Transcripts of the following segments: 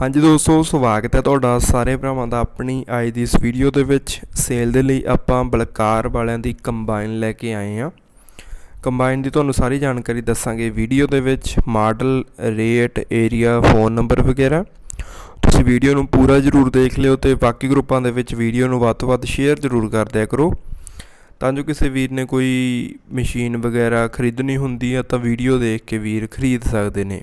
ਹਾਂਜੀ ਦੋਸਤੋ, ਸਵਾਗਤ ਹੈ ਤੁਹਾਡਾ ਸਾਰੇ ਭਰਾਵਾਂ ਦਾ ਆਪਣੀ ਅੱਜ ਦੀ ਇਸ ਵੀਡੀਓ ਦੇ ਵਿੱਚ। ਸੇਲ ਦੇ ਲਈ ਆਪਾਂ ਬਲਕਾਰ ਵਾਲਿਆਂ ਦੀ ਕੰਬਾਈਨ ਲੈ ਕੇ ਆਏ ਹਾਂ। ਕੰਬਾਈਨ ਦੀ ਤੁਹਾਨੂੰ ਸਾਰੀ ਜਾਣਕਾਰੀ ਦੱਸਾਂਗੇ ਵੀਡੀਓ ਦੇ ਵਿੱਚ। Model rate area phone number ਵਗੈਰਾ। ਤੁਸੀਂ ਵੀਡੀਓ ਨੂੰ ਪੂਰਾ ਜ਼ਰੂਰ ਦੇਖ ਲਿਓ ਤੇ ਬਾਕੀ ਗਰੁੱਪਾਂ ਦੇ ਵਿੱਚ ਵੀਡੀਓ ਨੂੰ ਵੱਧ ਤੋਂ ਵੱਧ ਸ਼ੇਅਰ ਜ਼ਰੂਰ ਕਰ ਦਿਆ ਕਰੋ। ਤਾਂ ਜੋ ਕਿਸੇ ਵੀਰ ਨੇ ਕੋਈ ਮਸ਼ੀਨ ਵਗੈਰਾ ਖਰੀਦਣੀ ਹੁੰਦੀ ਹੈ ਤਾਂ ਵੀਡੀਓ ਦੇਖ ਕੇ ਵੀਰ ਖਰੀਦ ਸਕਦੇ ਨੇ।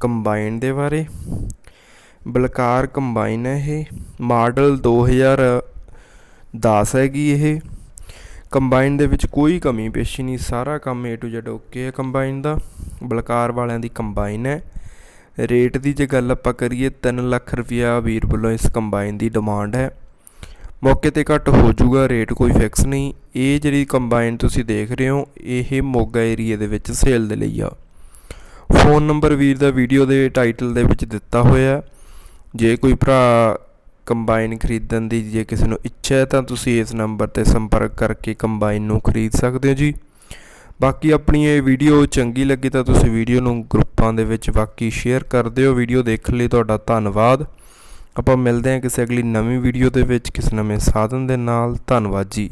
ਕੰਬਾਈਨ ਦੇ ਬਾਰੇ। ਬਲਕਾਰ ਕੰਬਾਈਨ ਹੈ ਇਹ। ਮਾਡਲ 2010 ਹੈਗੀ ਇਹ। ਕੰਬਾਈਨ ਦੇ ਵਿੱਚ ਕੋਈ ਕਮੀ ਪੇਸ਼ੀ ਨਹੀਂ। ਸਾਰਾ ਕੰਮ A to Z ਓਕੇ ਹੈ ਕੰਬਾਈਨ ਦਾ। ਬਲਕਾਰ ਵਾਲਿਆਂ ਦੀ ਕੰਬਾਈਨ ਹੈ। ਰੇਟ ਦੀ ਜੇ ਗੱਲ ਆਪਾਂ ਕਰੀਏ 3 ਲੱਖ ਰੁਪਇਆ ਵੀਰ ਵੱਲੋਂ ਇਸ ਕੰਬਾਈਨ ਦੀ ਡਿਮਾਂਡ ਹੈ। ਮੌਕੇ ਤੇ ਘੱਟ ਹੋ ਜਾਊਗਾ, ਰੇਟ ਕੋਈ ਫਿਕਸ ਨਹੀਂ। ਇਹ ਜਿਹੜੀ ਕੰਬਾਈਨ ਤੁਸੀਂ ਦੇਖ ਰਹੇ ਹੋ, ਇਹ ਮੋਗਾ ਏਰੀਆ ਦੇ ਵਿੱਚ ਸੇਲ ਦੇ ਲਈ ਆ। ਫੋਨ ਨੰਬਰ ਵੀਰ ਦਾ ਵੀਡੀਓ ਦੇ ਟਾਈਟਲ ਦੇ ਵਿੱਚ ਦਿੱਤਾ ਹੋਇਆ ਜੇ ਕੋਈ ਭਰਾ ਕੰਬਾਈਨ ਖਰੀਦਣ ਦੀ ਜੇ ਕਿਸੇ ਨੂੰ ਇੱਛਾ ਹੈ ਤਾਂ ਤੁਸੀਂ ਇਸ ਨੰਬਰ ਤੇ ਸੰਪਰਕ ਕਰਕੇ ਕੰਬਾਈਨ ਨੂੰ ਖਰੀਦ ਸਕਦੇ ਹੋ ਜੀ। ਬਾਕੀ ਆਪਣੀ ਇਹ ਵੀਡੀਓ ਚੰਗੀ ਲੱਗੀ ਤਾਂ ਤੁਸੀਂ ਵੀਡੀਓ ਨੂੰ ਗਰੁੱਪਾਂ ਦੇ ਵਿੱਚ ਬਾਕੀ ਸ਼ੇਅਰ ਕਰ ਦਿਓ। ਵੀਡੀਓ ਦੇਖਣ ਲਈ ਤੁਹਾਡਾ ਧੰਨਵਾਦ। ਆਪਾਂ ਮਿਲਦੇ ਹਾਂ ਕਿਸੇ ਅਗਲੀ ਨਵੀਂ ਵੀਡੀਓ ਦੇ ਵਿੱਚ। ਕਿਸੇ ਨਵੇਂ ਸਾਧਨ ਦੇ ਨਾਲ। ਧੰਨਵਾਦ ਜੀ।